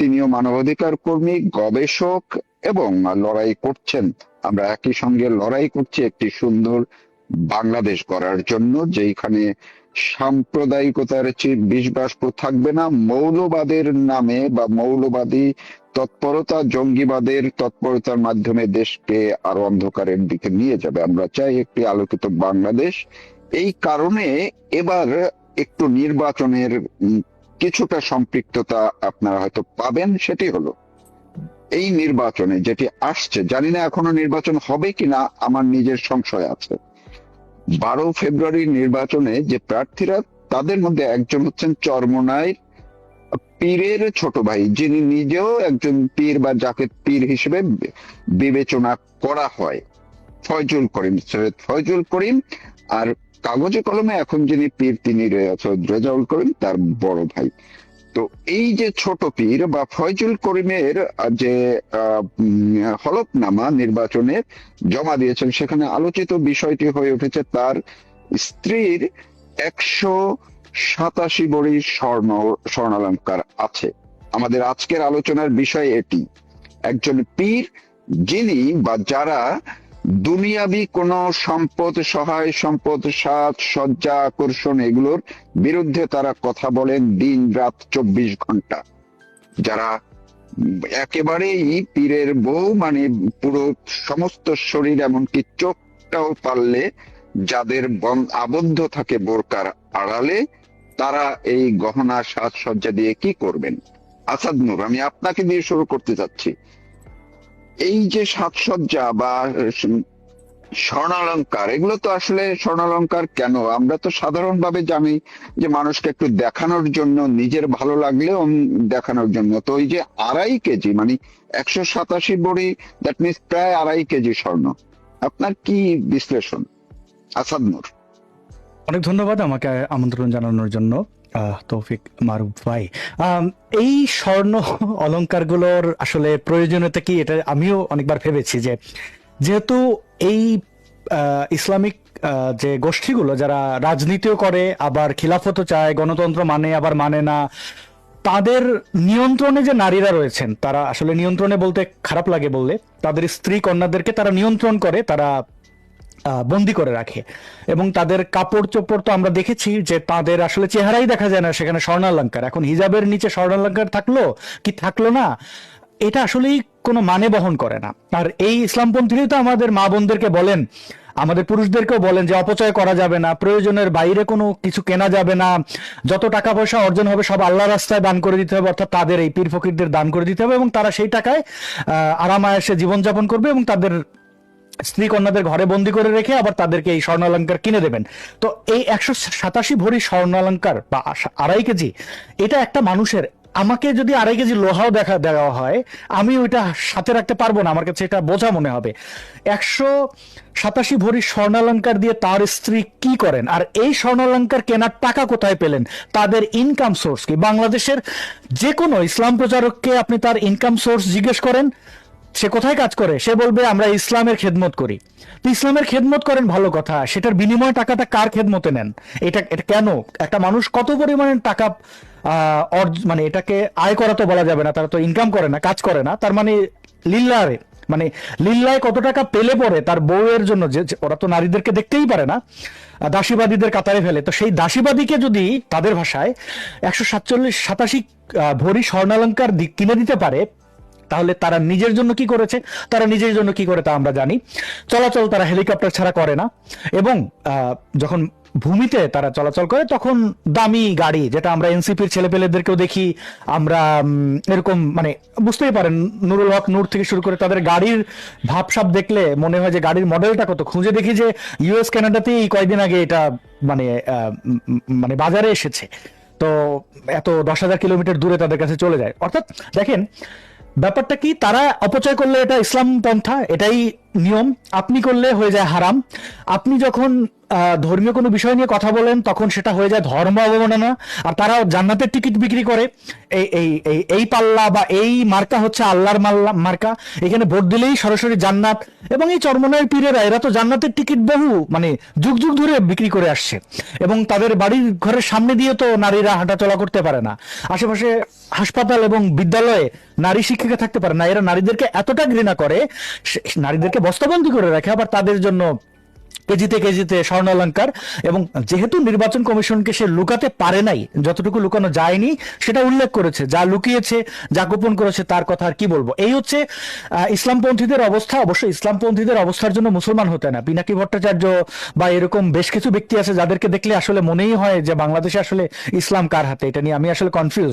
তিনিও মানবাধিকার কর্মী, গবেষক এবং লড়াই করছেন। আমরা একই সঙ্গে লড়াই করছি একটি সুন্দর বাংলাদেশ গড়ার জন্য যেখানে সাম্প্রদায়িকতার বিষবাষ্প থাকবে না। মৌলবাদের নামে বা মৌলবাদী তৎপরতা, জঙ্গিবাদের তৎপরতার মাধ্যমে দেশকে আরও অন্ধকারের দিকে নিয়ে যাবে। আমরা চাই একটি আলোকিত বাংলাদেশ। এই কারণে এবার একটু নির্বাচনের কিছুটা সম্পৃক্ততা আপনারা হয়তো পাবেন, সেটি হলো, এই নির্বাচনে যেটি আসছে, জানি না এখনও নির্বাচন হবে কিনা, আমার নিজের সংশয় আছে। বারো ফেব্রুয়ারি নির্বাচনে যে প্রার্থীরা, তাদের মধ্যে একজন হচ্ছেন চরমনায় পীরের ছোট ভাই, যিনি নিজেও একজন পীর বা যাকে পীর হিসেবে বিবেচনা করা হয়। ফয়জুল করিম, সৈয়দ ফয়জুল করিম আর কাগজে কলমে এখন যিনি পীর, তিনি রেজাউল করিম, তার বড় ভাই। তো এই যে ছোট পীর বা ফয়জুল করিমের যে হলফনামা নির্বাচনে জমা দিয়েছেন, সেখানে আলোচিত বিষয়টি হয়ে উঠেছে তার স্ত্রীর একশো সাতাশি বড়ি স্বর্ণ, স্বর্ণালঙ্কার আছে। আমাদের আজকের আলোচনার বিষয় এটি। একজন পীর যিনি বা যারা দুনিয়াবি কোন সম্পদ, সহায় সম্পদ, সাজ সজ্জা আকর্ষণ এগুলোর বিরুদ্ধে তারা কথা বলেন দিন, রাত, চব্বিশ ঘণ্টা। যারা একেবারেই পীরের বউ মানে পুরো সমস্ত শরীর এমনকি চোখটাও পারলে যাদের আবদ্ধ থাকে বোরকার আড়ালে, তারা এই গহনা সাজসজ্জা দিয়ে কি করবেন? আসাদ নূর, আমি আপনাকে দিয়ে শুরু করতে চাচ্ছি। এই যে সাজসজ্জা বা স্বর্ণালঙ্কার, এগুলো তো আসলে স্বর্ণালঙ্কার কেন? আমরা তো সাধারণভাবে জানি যে মানুষকে একটু দেখানোর জন্য, নিজের ভালো লাগলেও দেখানোর জন্য। তো ওই যে আড়াই কেজি মানে একশো সাতাশি বড়ি দ্যাট মিনস প্রায় আড়াই কেজি স্বর্ণ। আপনার কি বিশ্লেষণ? আসাদ নূর। অনেক ধন্যবাদ আমাকে আমন্ত্রণ জানানোর জন্য। তৌফিক মারুফ ভাই। এই স্বর্ণ অলংকারগুলোর আসলে প্রয়োজনীয়তা কি এটা আমিও অনেকবার ভেবেছি যে যেহেতু এই ইসলামিক যে গোষ্ঠীগুলো যারা রাজনীতিও করে, আবার খিলাফতও চায়, গণতন্ত্র মানে আবার মানে না, তাদের নিয়ন্ত্রণে যে নারীরা রয়েছেন, তারা আসলে নিয়ন্ত্রণে বলতে খারাপ লাগে বললে, তাদের স্ত্রী কন্যাদেরকে তারা নিয়ন্ত্রণ করে, তারা বন্দি করে রাখে। এবং তাদের কাপড় চোপড় তো আমরা দেখেছি যে তাদের আসলে চেহারাই দেখা যায় না সেখানে স্বর্ণালঙ্কার। এখন হিজাবের নিচে স্বর্ণালঙ্কার থাকল? কি থাকল না? এটা আসলেই কোনো মানে বহন করে না। আর এই ইসলামপন্থীরাই তো আমাদের মা বোনদেরকে বলেন, আমাদের পুরুষদেরকেও বলেন যে অপচয় করা যাবে না, প্রয়োজনের বাইরে কোনো কিছু কেনা যাবে না, যত টাকা পয়সা অর্জন হবে সব আল্লাহ রাস্তায় দান করে দিতে হবে, অর্থাৎ তাদের এই পীর ফকিরদের দান করে দিতে হবে এবং তারা সেই টাকায় আরামায়াসে জীবনযাপন করবে এবং তাদের স্ত্রী কন্যাদের ঘরে বন্দি করে রেখে আবার তাদেরকে এই স্বর্ণালঙ্কার কিনে দেবেন। তো এই একশো সাতাশি ভরি স্বর্ণালঙ্কার বা আড়াই কেজি, এটা একটা মানুষের, আমাকে যদি আড়াই কেজি লোহাও দেখা দেওয়া হয়, আমি ওইটা সাথে রাখতে পারব না, আমার কাছে এটা বোঝা মনে হবে। একশো সাতাশি ভরি স্বর্ণালঙ্কার দিয়ে তার স্ত্রী কি করেন? আর এই স্বর্ণালঙ্কার কেনার টাকা কোথায় পেলেন? তাদের ইনকাম সোর্স কি? বাংলাদেশের যে কোনো ইসলাম প্রচারককে আপনি তার ইনকাম সোর্স জিজ্ঞেস করেন সে কোথায় কাজ করে? সে বলবে, আমরা ইসলামের খেদমত করি। তো ইসলামের খেদমত করেন ভালো কথা। সেটার বিনিময় টাকাটা কার খেদমতে নেন? এটা এটা কেন? একটা মানুষ কত পরিমাণে টাকা মানে এটাকে আয় করা তো বলা যাবে না, তারা তো ইনকাম করে না, কাজ করে না, তার মানে লিল্লারে মানে লিল্লায় কত টাকা পেলে পরে তার বউয়ের জন্য, যে ওরা তো নারীদেরকে দেখতেই পারে না দাসীবাদীদের কাতারে ফেলে। তো সেই দাসীবাদীকে যদি তাদের ভাষায় একশো সাতচল্লিশ সাতাশি ভরি স্বর্ণালঙ্কার কিনে দিতে পারে তাহলে তারা নিজের জন্য কি করেছে? তারা নিজের জন্য কি করে তা আমরা জানি। চলাচল তারা হেলিকপ্টার ছাড়া করে না। এবং যখন ভূমিতে তারা চলাচল করে, তখন দামি গাড়ি, যেটা আমরা এনসিপির ছেলেপেলেদেরকেও দেখি, আমরা এরকম মানে বুঝতেই পারেন, নুরুল হক নূর থেকে শুরু করে তাদের গাড়ির ভাবসাব দেখলে মনে হয় যে গাড়ির মডেলটা কত। খুঁজে দেখি যে ইউএস কানাডাতেই কয়েকদিন আগে এটা মানে মানে বাজারে এসেছে। তো এত দশ হাজার কিলোমিটার দূরে তাদের কাছে চলে যায়। অর্থাৎ, দেখেন ব্যাপারটা কি? তারা অপচয় করলে এটা ইসলাম পন্থা? এটাই নিয়ম আপনি করলে হয়ে যায় হারাম। আপনি যখন ধর্মীয় কোনো বিষয় নিয়ে কথা বলেন, তখন সেটা হয়ে যায় ধর্ম অবমাননা। আর তারাও জান্নাতের টিকিট বিক্রি করে। এই এই এই এই পাল্লা বা এই মার্কা হচ্ছে আল্লাহর মাল্লা, মার্কা। এখানে ভোট দিলেই সরাসরি জান্নাত। এবং এই চরমনায়ের পীরেরা, এরা তো জান্নাতের টিকিট বহু মানে যুগ যুগ ধরে বিক্রি করে আসছে। এবং তাদের বাড়ির ঘরের সামনে দিয়ে তো নারীরা হাঁটাচলা করতে পারে না। আশেপাশে হাসপাতাল এবং বিদ্যালয়ে নারী শিক্ষিকা থাকতে পারে না। এরা নারীদেরকে এতটা ঘৃণা করে নারীদেরকে বস্তাবন্দি করে রাখে, আবার তাদের জন্য কেজিতে কেজিতে স্বর্ণ অলঙ্কার এবং যেহেতু নির্বাচন কমিশনকে সে লুকাতে পারে নাই, যতটুকু লুকানো যায়নি, সেটা উল্লেখ করেছে, যা লুকিয়েছে, যা গোপন করেছে, তার কথা আর কি বলব। এই হচ্ছে ইসলামপন্থীদের অবস্থা। অবশ্যই ইসলামপন্থীদের অবস্থার জন্য মুসলমান হতে না। পিনাকি ভট্টাচার্য বা এরকম বেশ কিছু ব্যক্তি আছে, যাদেরকে দেখলে আসলে মনেই হয় যে বাংলাদেশে আসলে ইসলাম কার হাতে? এটা নিয়ে আমি আসলে কনফিউজ